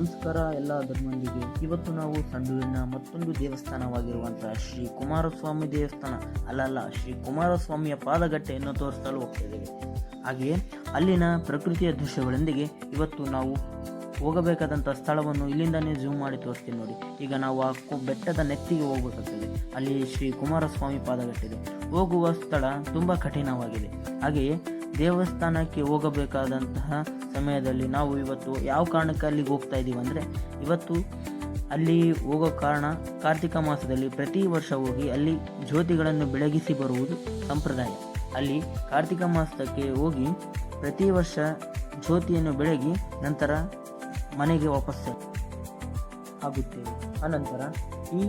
ನಮಸ್ಕಾರ ಎಲ್ಲ ಧರ್ಮಂದಿಗೆ ಇವತ್ತು ನಾವು ಸಂಡೂರಿನ ಮತ್ತೊಂದು ದೇವಸ್ಥಾನವಾಗಿರುವಂತಹ ಶ್ರೀ ಕುಮಾರಸ್ವಾಮಿ ದೇವಸ್ಥಾನ. ಅಲ್ಲಲ್ಲ ಶ್ರೀ ಕುಮಾರಸ್ವಾಮಿಯ ಪಾದಗಟ್ಟೆಯನ್ನು ತೋರಿಸಲು ಹೋಗ್ತಿದ್ದೇವೆ ಹಾಗೆಯೇ ಅಲ್ಲಿನ ಪ್ರಕೃತಿಯ ದೃಶ್ಯಗಳೊಂದಿಗೆ ಇವತ್ತು ನಾವು ಹೋಗಬೇಕಾದಂಥ ಸ್ಥಳವನ್ನು ಇಲ್ಲಿಂದನೇ ಜೂಮ್ ಮಾಡಿ ತೋರಿಸ್ತೀನಿ ನೋಡಿ. ಈಗ ನಾವು ಆ ಬೆಟ್ಟದ ನೆತ್ತಿಗೆ ಹೋಗಬೇಕಾಗ್ತದೆ. ಅಲ್ಲಿ ಶ್ರೀ ಕುಮಾರಸ್ವಾಮಿ ಪಾದಗಟ್ಟಿದೆ ಹೋಗುವ ಸ್ಥಳ ತುಂಬ ಕಠಿಣವಾಗಿದೆ. ಹಾಗೆಯೇ ದೇವಸ್ಥಾನಕ್ಕೆ ಹೋಗಬೇಕಾದಂತಹ ಸಮಯದಲ್ಲಿ ನಾವು ಇವತ್ತು ಯಾವ ಕಾರಣಕ್ಕೆ ಅಲ್ಲಿಗೆ ಹೋಗ್ತಾ ಇದ್ದೀವಿ ಅಂದರೆ, ಇವತ್ತು ಅಲ್ಲಿ ಹೋಗೋ ಕಾರಣ ಕಾರ್ತಿಕ ಮಾಸದಲ್ಲಿ ಪ್ರತಿ ವರ್ಷ ಹೋಗಿ ಅಲ್ಲಿ ಜ್ಯೋತಿಗಳನ್ನು ಬೆಳಗಿಸಿ ಬರುವುದು ಸಂಪ್ರದಾಯ. ಅಲ್ಲಿ ಕಾರ್ತಿಕ ಮಾಸಕ್ಕೆ ಹೋಗಿ ಪ್ರತಿ ವರ್ಷ ಜ್ಯೋತಿಯನ್ನು ಬೆಳಗಿ ನಂತರ ಮನೆಗೆ ವಾಪಸ್ ಆಗುತ್ತೇವೆ. ಅನಂತರ ಈ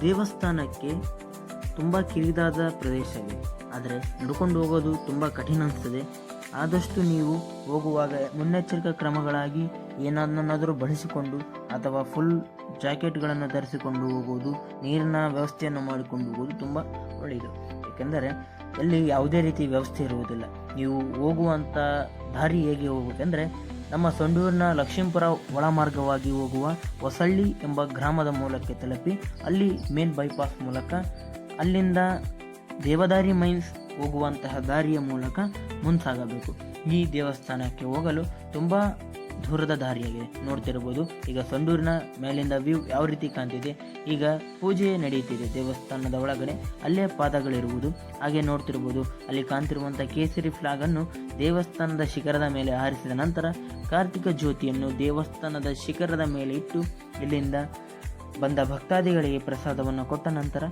ದೇವಸ್ಥಾನಕ್ಕೆ ತುಂಬ ಕಿರಿದಾದ ಪ್ರದೇಶವಿದೆ ಆದರೆ ನಡ್ಕೊಂಡು ಹೋಗೋದು ತುಂಬ ಕಠಿಣ ಅನಿಸ್ತದೆ. ಆದಷ್ಟು ನೀವು ಹೋಗುವಾಗ ಮುನ್ನೆಚ್ಚರಿಕಾ ಕ್ರಮಗಳಾಗಿ ಏನನ್ನಾದರೂ ಬಳಸಿಕೊಂಡು ಅಥವಾ ಫುಲ್ ಜಾಕೆಟ್ಗಳನ್ನು ಧರಿಸಿಕೊಂಡು ಹೋಗುವುದು ನೀರಿನ ವ್ಯವಸ್ಥೆಯನ್ನು ಮಾಡಿಕೊಂಡು ಹೋಗುವುದು ತುಂಬ ಒಳ್ಳೆಯದು. ಏಕೆಂದರೆ ಅಲ್ಲಿ ಯಾವುದೇ ರೀತಿ ವ್ಯವಸ್ಥೆ ಇರುವುದಿಲ್ಲ. ನೀವು ಹೋಗುವಂಥ ದಾರಿ ಹೇಗೆ ಹೋಗಬೇಕೆಂದರೆ ನಮ್ಮ ಸಂಡೂರಿನ ಲಕ್ಷ್ಮೀಪುರ ಒಳಮಾರ್ಗವಾಗಿ ಹೋಗುವ ಹೊಸಳ್ಳಿ ಎಂಬ ಗ್ರಾಮದ ಮೂಲಕ್ಕೆ ತಲುಪಿ ಅಲ್ಲಿ ಮೇನ್ ಬೈಪಾಸ್ ಮೂಲಕ ಅಲ್ಲಿಂದ ದೇವದಾರಿ ಮೈನ್ಸ್ ಹೋಗುವಂತಹ ದಾರಿಯ ಮೂಲಕ ಮುಂದಾಗಬೇಕು ಈ ದೇವಸ್ಥಾನಕ್ಕೆ ಹೋಗಲು ತುಂಬ ದೂರದ ದಾರಿಯಾಗಿದೆ. ನೋಡ್ತಿರ್ಬೋದು, ಈಗ ಸಂಡೂರಿನ ಮೇಲಿಂದ ವ್ಯೂ ಯಾವ ರೀತಿ ಕಾಣ್ತಿದೆ? ಈಗ ಪೂಜೆ ನಡೆಯುತ್ತಿದೆ ದೇವಸ್ಥಾನದ ಒಳಗಡೆ. ಅಲ್ಲೇ ಪಾದಗಳಿರುವುದು. ಹಾಗೆ ನೋಡ್ತಿರ್ಬೋದು, ಅಲ್ಲಿ ಕಾಣ್ತಿರುವಂಥ ಕೇಸರಿ ಫ್ಲಾಗ್ ಅನ್ನು ದೇವಸ್ಥಾನದ ಶಿಖರದ ಮೇಲೆ ಹಾರಿಸಿದ ನಂತರ ಕಾರ್ತಿಕ ಜ್ಯೋತಿಯನ್ನು ದೇವಸ್ಥಾನದ ಶಿಖರದ ಮೇಲೆ ಇಟ್ಟು ಇಲ್ಲಿಂದ ಬಂದ ಭಕ್ತಾದಿಗಳಿಗೆ ಪ್ರಸಾದವನ್ನು ಕೊಟ್ಟ ನಂತರ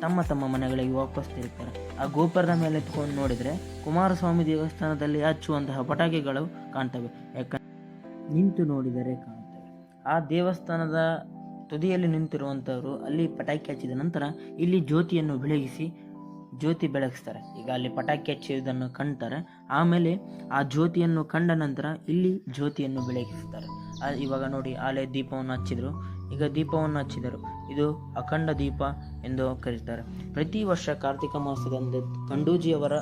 ತಮ್ಮ ತಮ್ಮ ಮನೆಗಳಿಗೆ ವಾಪಸ್ ತಿರುಗ್ತಾರೆ ಆ ಗೋಪುರದ ಮೇಲೆ ಎತ್ಕೊಂಡು ನೋಡಿದರೆ ಕುಮಾರಸ್ವಾಮಿ ದೇವಸ್ಥಾನದಲ್ಲಿ ಹಚ್ಚುವಂತಹ ಪಟಾಕಿಗಳು ಕಾಣ್ತವೆ. ಯಾಕಂದ್ರೆ ನಿಂತು ನೋಡಿದರೆ ಕಾಣುತ್ತವೆ ಆ ದೇವಸ್ಥಾನದ ತುದಿಯಲ್ಲಿ ನಿಂತಿರುವಂಥವರು ಅಲ್ಲಿ ಪಟಾಕಿ ಹಚ್ಚಿದ ನಂತರ ಇಲ್ಲಿ ಜ್ಯೋತಿಯನ್ನು ಬೆಳಗಿಸಿ ಜ್ಯೋತಿ ಬೆಳಗಿಸ್ತಾರೆ. ಈಗ ಅಲ್ಲಿ ಪಟಾಕಿ ಹಚ್ಚಿದ್ದನ್ನು ಕಾಣ್ತಾರೆ ಆಮೇಲೆ ಆ ಜ್ಯೋತಿಯನ್ನು ಕಂಡ ನಂತರ ಇಲ್ಲಿ ಜ್ಯೋತಿಯನ್ನು ಬೆಳಗಿಸ್ತಾರೆ. ಇವಾಗ ನೋಡಿ ಆಲೆ ದೀಪವನ್ನು ಹಚ್ಚಿದರು. ಈಗ ದೀಪವನ್ನು ಹಚ್ಚಿದರು. ಇದು ಅಖಂಡ ದೀಪ ಎಂದು ಕರೀತಾರೆ. ಪ್ರತಿ ವರ್ಷ ಕಾರ್ತಿಕ ಮಾಸದಂದು ಕಂಡೂಜಿಯವರ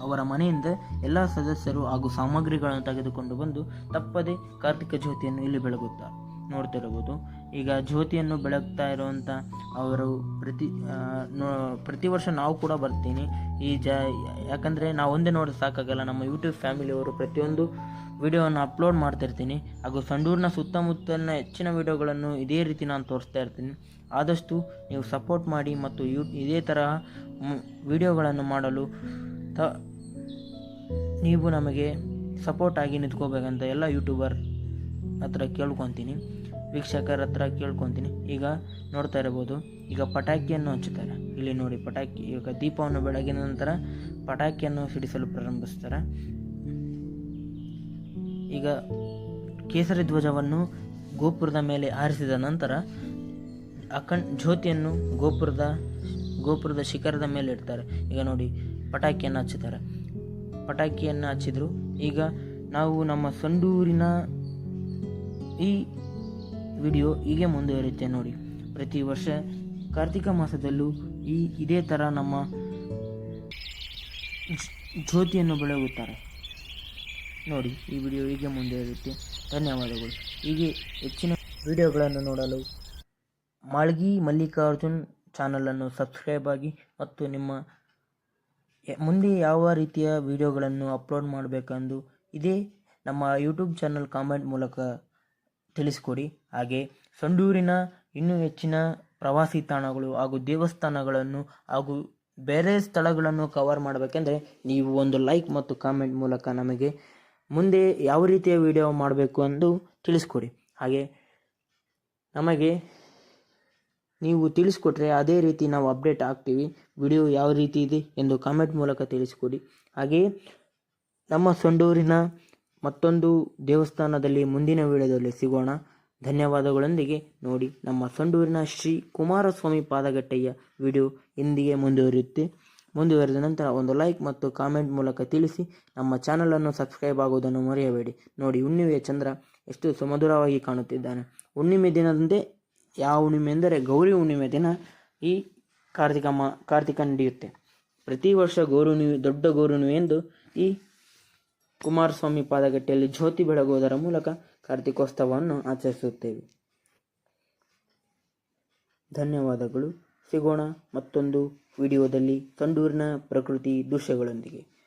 ಅವರ ಮನೆಯಿಂದ ಎಲ್ಲ ಸದಸ್ಯರು ಹಾಗೂ ಸಾಮಗ್ರಿಗಳನ್ನು ತೆಗೆದುಕೊಂಡು ಬಂದು ತಪ್ಪದೆ ಕಾರ್ತಿಕ ಜ್ಯೋತಿಯನ್ನು ಇಲ್ಲಿ ಬೆಳಗುತ್ತಾರೆ. ನೋಡ್ತಿರಬಹುದು ಈಗ ಜ್ಯೋತಿಯನ್ನು ಬೆಳಗ್ತಾ ಇರುವಂಥ ಅವರು ಪ್ರತಿ ಪ್ರತಿ ವರ್ಷ ನಾವು ಕೂಡ ಬರ್ತೀನಿ. ಈ ಜ, ಯಾಕಂದರೆ ನಾವು ಒಂದೇ ನೋಡಿ ಸಾಕಾಗಲ್ಲ. ನಮ್ಮ ಯೂಟ್ಯೂಬ್ ಫ್ಯಾಮಿಲಿಯವರು ಪ್ರತಿಯೊಂದು ವಿಡಿಯೋವನ್ನು ಅಪ್ಲೋಡ್ ಮಾಡ್ತಿರ್ತೀನಿ ಹಾಗೂ ಸಂಡೂರಿನ ಸುತ್ತಮುತ್ತಲಿನ ಹೆಚ್ಚಿನ ವಿಡಿಯೋಗಳನ್ನು ಇದೇ ರೀತಿ ನಾನು ತೋರಿಸ್ತಾ ಇರ್ತೀನಿ. ಆದಷ್ಟು ನೀವು ಸಪೋರ್ಟ್ ಮಾಡಿ ಮತ್ತು ಯೂ, ಇದೇ ತರಹ ವಿಡಿಯೋಗಳನ್ನು ಮಾಡಲು ತ, ನೀವು ನಮಗೆ ಸಪೋರ್ಟ್ ಆಗಿ ನಿಂತ್ಕೋಬೇಕಂತ ಎಲ್ಲ ಯೂಟ್ಯೂಬರ್ ಹತ್ರ ಕೇಳ್ಕೊತೀನಿ. ವೀಕ್ಷಕರ ಹತ್ರ ಕೇಳ್ಕೊತೀನಿ. ಈಗ ನೋಡ್ತಾ ಇರ್ಬೋದು ಈಗ ಪಟಾಕಿಯನ್ನು ಹಚ್ಚುತ್ತಾರೆ. ಇಲ್ಲಿ ನೋಡಿ ಪಟಾಕಿ, ಈಗ ದೀಪವನ್ನು ಬೆಳಗಿನ ನಂತರ ಪಟಾಕಿಯನ್ನು ಸಿಡಿಸಲು ಪ್ರಾರಂಭಿಸ್ತಾರೆ. ಈಗ ಕೇಸರಿ ಧ್ವಜವನ್ನು ಗೋಪುರದ ಮೇಲೆ ಆರಿಸಿದ ನಂತರ ಅಖಂಡ್ ಜ್ಯೋತಿಯನ್ನು ಗೋಪುರದ ಗೋಪುರದ ಶಿಖರದ ಮೇಲೆ ಇಡ್ತಾರೆ. ಈಗ ನೋಡಿ, ಪಟಾಕಿಯನ್ನು ಹಚ್ಚುತ್ತಾರೆ. ಪಟಾಕಿಯನ್ನು ಹಚ್ಚಿದ್ರು, ಈಗ ನಾವು ನಮ್ಮ ಸಂಡೂರಿನ ಈ ವಿಡಿಯೋ ಹೀಗೆ ಮುಂದುವರಿಯುತ್ತೆ ನೋಡಿ. ಪ್ರತಿ ವರ್ಷ ಕಾರ್ತಿಕ ಮಾಸದಲ್ಲೂ ಈ ಇದೇ ಥರ ನಮ್ಮ ಜ್ಯೋತಿಯನ್ನು ಬೆಳಗುತ್ತಾರೆ ನೋಡಿ, ಈ ವಿಡಿಯೋ ಹೀಗೆ ಮುಂದುವರಿಯುತ್ತೆ. ಧನ್ಯವಾದಗಳು. ಹೀಗೆ ಹೆಚ್ಚಿನ ವಿಡಿಯೋಗಳನ್ನು ನೋಡಲು ಮಾಳ್ಗಿ ಮಲ್ಲಿಕಾರ್ಜುನ್ ಚಾನಲನ್ನು ಸಬ್ಸ್ಕ್ರೈಬ್ ಆಗಿ ಮತ್ತು ನಿಮ್ಮ ಮುಂದೆ ಯಾವ ರೀತಿಯ ವಿಡಿಯೋಗಳನ್ನು ಅಪ್ಲೋಡ್ ಮಾಡಬೇಕೆಂದು ಇದೇ ನಮ್ಮ ಯೂಟ್ಯೂಬ್ ಚಾನಲ್ ಕಾಮೆಂಟ್ ಮೂಲಕ ತಿಳಿಸ್ಕೊಡಿ. ಹಾಗೆ ಸಂಡೂರಿನ ಇನ್ನೂ ಹೆಚ್ಚಿನ ಪ್ರವಾಸಿ ತಾಣಗಳು ಹಾಗೂ ದೇವಸ್ಥಾನಗಳನ್ನು ಹಾಗೂ ಬೇರೆ ಸ್ಥಳಗಳನ್ನು ಕವರ್ ಮಾಡಬೇಕೆಂದರೆ ನೀವು ಒಂದು ಲೈಕ್ ಮತ್ತು ಕಾಮೆಂಟ್ ಮೂಲಕ ನಮಗೆ ಮುಂದೆ ಯಾವ ರೀತಿಯ ವಿಡಿಯೋ ಮಾಡಬೇಕು ಎಂದು ತಿಳಿಸ್ಕೊಡಿ. ಹಾಗೆ ನಮಗೆ ನೀವು ತಿಳಿಸ್ಕೊಟ್ರೆ ಅದೇ ರೀತಿ ನಾವು ಅಪ್ಡೇಟ್ ಆಗ್ತೀವಿ ವಿಡಿಯೋ ಯಾವ ರೀತಿ ಇದೆ ಎಂದು ಕಾಮೆಂಟ್ ಮೂಲಕ ತಿಳಿಸ್ಕೊಡಿ. ಹಾಗೆಯೇ ನಮ್ಮ ಸಂಡೂರಿನ ಮತ್ತೊಂದು ದೇವಸ್ಥಾನದಲ್ಲಿ ಮುಂದಿನ ವಿಡಿಯೋದಲ್ಲಿ ಸಿಗೋಣ. ಧನ್ಯವಾದಗಳೊಂದಿಗೆ ನೋಡಿ ನಮ್ಮ ಸಂಡೂರಿನ ಶ್ರೀ ಕುಮಾರಸ್ವಾಮಿ ಪಾದಗಟ್ಟೆಯ ವಿಡಿಯೋ ಇಂದಿಗೆ ಮುಂದುವರಿಯುತ್ತೆ. ಮುಂದುವರೆದ ನಂತರ ಒಂದು ಲೈಕ್ ಮತ್ತು ಕಾಮೆಂಟ್ ಮೂಲಕ ತಿಳಿಸಿ. ನಮ್ಮ ಚಾನಲನ್ನು ಸಬ್ಸ್ಕ್ರೈಬ್ ಆಗುವುದನ್ನು ಮರೆಯಬೇಡಿ. ನೋಡಿ, ಹುಣ್ಣಿಮೆಯ ಚಂದ್ರ ಎಷ್ಟು ಸುಮಧುರವಾಗಿ ಕಾಣುತ್ತಿದ್ದಾನೆ. ಹುಣ್ಣಿಮೆ ದಿನದಂದೇ ಯಾವ ಹುಣ್ಣಿಮೆ ಎಂದರೆ ಗೌರಿ ಹುಣ್ಣಿಮೆ ದಿನ ಈ ಕಾರ್ತಿಕ ಮಾ, ಕಾರ್ತಿಕ ನಡೆಯುತ್ತೆ ಪ್ರತಿ ವರ್ಷ ಗೌರಿ ದೊಡ್ಡ ಗೌರಿ ಎಂದು ಈ ಕುಮಾರಸ್ವಾಮಿ ಪಾದಗಟ್ಟೆಯಲ್ಲಿ ಜ್ಯೋತಿ ಬೆಳಗುವುದರ ಮೂಲಕ ಕಾರ್ತಿಕೋತ್ಸವವನ್ನು ಆಚರಿಸುತ್ತೇವೆ. ಧನ್ಯವಾದಗಳು. ಸಿಗೋಣ ಮತ್ತೊಂದು ವಿಡಿಯೋದಲ್ಲಿ ಸಂಡೂರಿನ ಪ್ರಕೃತಿ ದೃಶ್ಯಗಳೊಂದಿಗೆ.